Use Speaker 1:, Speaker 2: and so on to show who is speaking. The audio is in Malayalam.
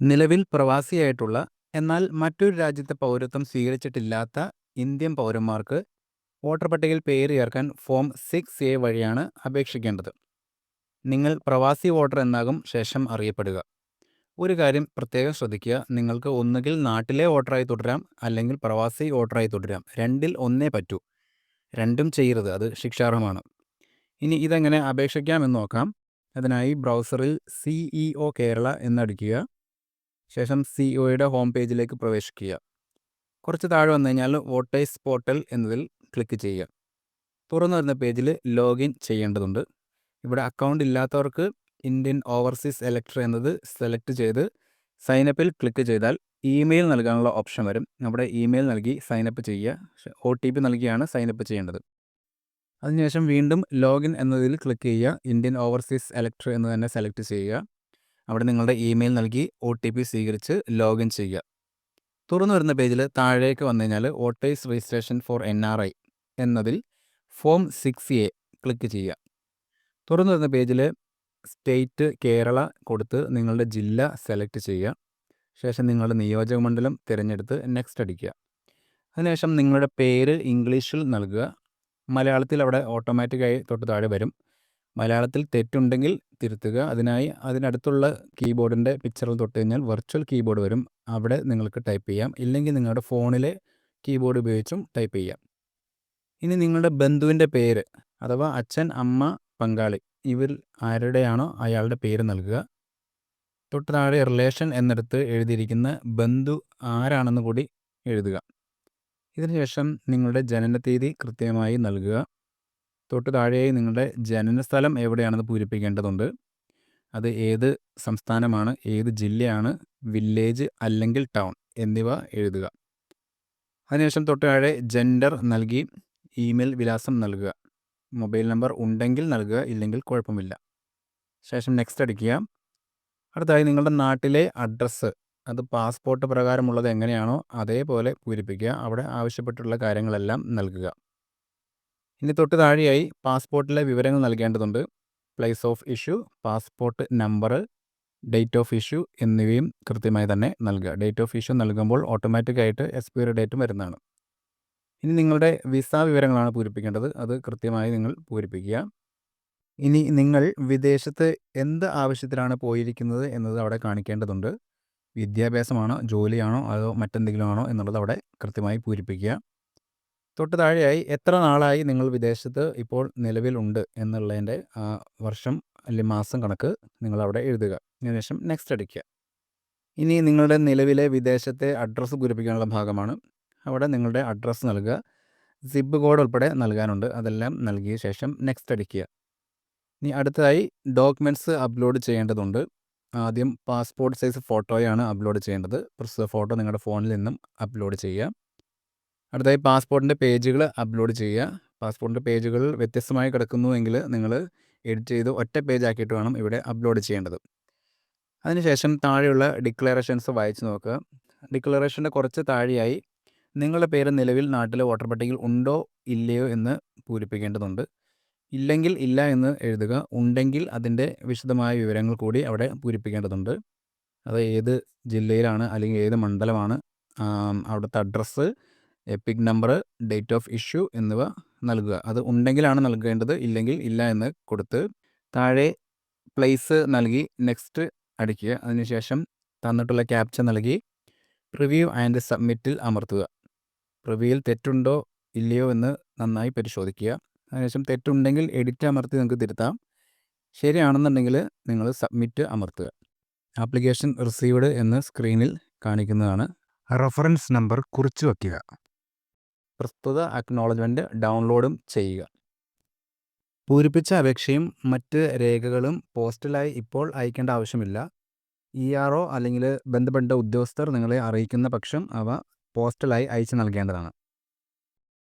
Speaker 1: നിലവിൽ പ്രവാസിയായിട്ടുള്ള എന്നാൽ മറ്റൊരു രാജ്യത്തെ പൗരത്വം സ്വീകരിച്ചിട്ടില്ലാത്ത ഇന്ത്യൻ പൗരന്മാർക്ക് വോട്ടർ പട്ടികയിൽ പേര് ചേർക്കാൻ ഫോം സിക്സ് എ വഴിയാണ് അപേക്ഷിക്കേണ്ടത്. നിങ്ങൾ പ്രവാസി വോട്ടർ എന്നാകും ശേഷം അറിയപ്പെടുക. ഒരു കാര്യം പ്രത്യേകം ശ്രദ്ധിക്കുക നിങ്ങൾക്ക് ഒന്നുകിൽ നാട്ടിലെ വോട്ടറായി തുടരാം അല്ലെങ്കിൽ പ്രവാസി വോട്ടറായി തുടരാം. രണ്ടിൽ ഒന്നേ പറ്റൂ. രണ്ടും ചെയ്യരുത് അത് ശിക്ഷാർഹമാണ്. ഇനി ഇതെങ്ങനെ അപേക്ഷിക്കാമെന്ന് നോക്കാം. അതിനായി ബ്രൗസറിൽ സിഇഒ കേരള എന്നടിക്കുക. ശേഷം സി ഒയുടെ ഹോം പേജിലേക്ക് പ്രവേശിക്കുക. കുറച്ച് താഴെ വന്നു കഴിഞ്ഞാൽ വോട്ടേഴ്സ് പോർട്ടൽ എന്നതിൽ ക്ലിക്ക് ചെയ്യുക. തുറന്നു വരുന്ന പേജിൽ ലോഗിൻ ചെയ്യേണ്ടതുണ്ട്. ഇവിടെ അക്കൗണ്ട് ഇല്ലാത്തവർക്ക് ഇന്ത്യൻ ഓവർസീസ് എലക്ടർ എന്നത് സെലക്ട് ചെയ്ത് സൈനപ്പിൽ ക്ലിക്ക് ചെയ്താൽ ഇമെയിൽ നൽകാനുള്ള ഓപ്ഷൻ വരും. നമ്മുടെ ഇമെയിൽ നൽകി സൈനപ്പ് ചെയ്യുക. ഒ ടി പി നൽകിയാണ് സൈനപ്പ് ചെയ്യേണ്ടത്. അതിനുശേഷം വീണ്ടും ലോഗിൻ എന്നതിൽ ക്ലിക്ക് ചെയ്യുക. ഇന്ത്യൻ ഓവർസീസ് എലക്ടർ എന്ന് തന്നെ സെലക്ട് ചെയ്യുക. അവിടെ നിങ്ങളുടെ ഇമെയിൽ നൽകി ഒ ടി പി സ്വീകരിച്ച് ലോഗിൻ ചെയ്യുക. തുറന്നു വരുന്ന പേജിൽ താഴേക്ക് വന്നു കഴിഞ്ഞാൽ voters registration for N R I എന്നതിൽ ഫോം സിക്സ് എ ക്ലിക്ക് ചെയ്യുക. തുറന്നു വരുന്ന പേജിൽ സ്റ്റേറ്റ് കേരള കൊടുത്ത് നിങ്ങളുടെ ജില്ല സെലക്ട് ചെയ്യുക. ശേഷം നിങ്ങളുടെ നിയോജക മണ്ഡലം തിരഞ്ഞെടുത്ത് നെക്സ്റ്റ് അടിക്കുക. അതിനുശേഷം നിങ്ങളുടെ പേര് ഇംഗ്ലീഷിൽ നൽകുക. മലയാളത്തിൽ അവിടെ ഓട്ടോമാറ്റിക്കായി തൊട്ട് താഴെ വരും. മലയാളത്തിൽ തെറ്റുണ്ടെങ്കിൽ തിരുത്തുക. അതിനായി അതിനടുത്തുള്ള കീബോർഡിന്റെ പിക്ചറിൽ തൊട്ട് കഴിഞ്ഞാൽ വെർച്വൽ കീബോർഡ് വരും. അവിടെ നിങ്ങൾക്ക് ടൈപ്പ് ചെയ്യാം. ഇല്ലെങ്കിൽ നിങ്ങളുടെ ഫോണിലെ കീബോർഡ് ഉപയോഗിച്ചും ടൈപ്പ് ചെയ്യാം. ഇനി നിങ്ങളുടെ ബന്ധുവിന്റെ പേര് അഥവാ അച്ഛൻ അമ്മ പങ്കാളി ഇവർ ആരുടെയാണോ അയാളുടെ പേര് നൽകുക. തൊട്ട് താഴെ റിലേഷൻ എന്നിടത്ത് എഴുതിയിരിക്കുന്ന ബന്ധു ആരാണെന്ന് കൂടി എഴുതുക. ഇതിനുശേഷം നിങ്ങളുടെ ജനനത്തീയതി കൃത്യമായി നൽകുക. തൊട്ട് താഴെയായി നിങ്ങളുടെ ജനനസ്ഥലം എവിടെയാണെന്ന് പൂരിപ്പിക്കേണ്ടതുണ്ട്. അത് ഏത് സംസ്ഥാനമാണ് ഏത് ജില്ലയാണ് വില്ലേജ് അല്ലെങ്കിൽ ടൗൺ എന്നിവ എഴുതുക. അതിനുശേഷം തൊട്ട് താഴെ ജെൻഡർ നൽകി ഇമെയിൽ വിലാസം നൽകുക. മൊബൈൽ നമ്പർ ഉണ്ടെങ്കിൽ നൽകുക ഇല്ലെങ്കിൽ കുഴപ്പമില്ല. ശേഷം നെക്സ്റ്റ് അടിക്കുക. അടുത്തായി നിങ്ങളുടെ നാട്ടിലെ അഡ്രസ്സ് അത് പാസ്പോർട്ട് പ്രകാരമുള്ളത് എങ്ങനെയാണോ അതേപോലെ പൂരിപ്പിക്കുക. അവിടെ ആവശ്യപ്പെട്ടുള്ള കാര്യങ്ങളെല്ലാം നൽകുക. ഇനി തൊട്ട് താഴെയായി പാസ്പോർട്ടിലെ വിവരങ്ങൾ നൽകേണ്ടതുണ്ട്. Place of issue passport number date of issue എന്നിവയും കൃത്യമായി തന്നെ നൽകുക. ഡേറ്റ് ഓഫ് ഇഷ്യൂ നൽകുമ്പോൾ ഓട്ടോമാറ്റിക്കായിട്ട് എക്സ്പയറി ഡേറ്റും വരുന്നതാണ്. ഇനി നിങ്ങളുടെ വിസ വിവരങ്ങളാണ് പൂരിപ്പിക്കേണ്ടത്. അത് കൃത്യമായി നിങ്ങൾ പൂരിപ്പിക്കുക. ഇനി നിങ്ങൾ വിദേശത്ത് എന്ത് ആവശ്യത്തിലാണ് പോയിരിക്കുന്നത് എന്നത് അവിടെ കാണിക്കേണ്ടതുണ്ട്. വിദ്യാഭ്യാസമാണോ ജോലിയാണോ അതോ മറ്റെന്തെങ്കിലും ആണോ എന്നുള്ളത് അവിടെ കൃത്യമായി പൂരിപ്പിക്കുക. തൊട്ട് താഴെയായി എത്ര നാളായി നിങ്ങൾ വിദേശത്ത് ഇപ്പോൾ നിലവിലുണ്ട് എന്നുള്ളതിന്റെ വർഷം അല്ലെങ്കിൽ മാസം കണക്ക് നിങ്ങളവിടെ എഴുതുക. അതിനുശേഷം നെക്സ്റ്റ് അടിക്കുക. ഇനി നിങ്ങളുടെ നിലവിലെ വിദേശത്തെ അഡ്രസ്സ് പൂരിപ്പിക്കാനുള്ള ഭാഗമാണ്. അവിടെ നിങ്ങളുടെ അഡ്രസ്സ് നൽകുക. സിബ് കോഡ് ഉൾപ്പെടെ നൽകാനുണ്ട്. അതെല്ലാം നൽകിയ ശേഷം നെക്സ്റ്റ് അടിക്കുക. ഇനി അടുത്തതായി ഡോക്യുമെന്റ്സ് അപ്ലോഡ് ചെയ്യേണ്ടതുണ്ട്. ആദ്യം പാസ്പോർട്ട് സൈസ് ഫോട്ടോയാണ് അപ്ലോഡ് ചെയ്യേണ്ടത്. പ്രസ്തുത ഫോട്ടോ നിങ്ങളുടെ ഫോണിൽ നിന്നും അപ്ലോഡ് ചെയ്യുക. അടുത്തതായി പാസ്പോർട്ടിന്റെ പേജുകൾ അപ്ലോഡ് ചെയ്യുക. പാസ്പോർട്ടിന്റെ പേജുകൾ വ്യത്യസ്തമായി കിടക്കുന്നുവെങ്കിൽ നിങ്ങൾ എഡിറ്റ് ചെയ്ത് ഒറ്റ പേജ് ആക്കിയിട്ട് വേണം ഇവിടെ അപ്ലോഡ് ചെയ്യേണ്ടത്. അതിനുശേഷം താഴെയുള്ള ഡിക്ലറേഷൻസ് വായിച്ച് നോക്കുക. ഡിക്ലറേഷന്റെ കുറച്ച് താഴെയായി നിങ്ങളുടെ പേര് നിലവിൽ നാട്ടിലെ വോട്ടർ പട്ടികയിൽ ഉണ്ടോ ഇല്ലയോ എന്ന് പൂരിപ്പിക്കേണ്ടതുണ്ട്. ഇല്ലെങ്കിൽ ഇല്ല എന്ന് എഴുതുക. ഉണ്ടെങ്കിൽ അതിന്റെ വിശദമായ വിവരങ്ങൾ കൂടി അവിടെ പൂരിപ്പിക്കേണ്ടതുണ്ട്. അത് ഏത് ജില്ലയിലാണ് അല്ലെങ്കിൽ ഏത് മണ്ഡലമാണ് അവിടുത്തെ address EPIC number date of issue എന്നിവ നൽകുക. അത് ഉണ്ടെങ്കിലാണ് നൽകേണ്ടത് ഇല്ലെങ്കിൽ ഇല്ല എന്ന് കൊടുത്ത് താഴെ പ്ലേസ് നൽകി നെക്സ്റ്റ് അടിക്കുക. അതിനുശേഷം തന്നിട്ടുള്ള ക്യാപ്ച നൽകി റിവ്യൂ ആൻഡ് സബ്മിറ്റിൽ അമർത്തുക. പ്രിവ്യൂവിൽ തെറ്റുണ്ടോ ഇല്ലയോ എന്ന് നന്നായി പരിശോധിക്കുക. അതിനുശേഷം തെറ്റുണ്ടെങ്കിൽ എഡിറ്റ് അമർത്തി നിങ്ങൾക്ക് തിരുത്താം. ശരിയാണെന്നുണ്ടെങ്കിൽ നിങ്ങൾ സബ്മിറ്റ് അമർത്തുക. ആപ്ലിക്കേഷൻ റിസീവ്ഡ് എന്ന് സ്ക്രീനിൽ കാണിക്കുന്നതാണ്. റഫറൻസ് നമ്പർ കുറിച്ച് വയ്ക്കുക. പ്രസ്തുത അക്നോളജ്മെന്റ് ഡൗൺലോഡും ചെയ്യുക. പൂരിപ്പിച്ച അപേക്ഷയും മറ്റ് രേഖകളും പോസ്റ്റലായി ഇപ്പോൾ അയക്കേണ്ട ആവശ്യമില്ല. ഇ ആർ ഒ അല്ലെങ്കിൽ ബന്ധപ്പെട്ട ഉദ്യോഗസ്ഥർ നിങ്ങളെ അറിയിക്കുന്ന പക്ഷം അവ പോസ്റ്റലായി അയച്ചു നൽകേണ്ടതാണ്.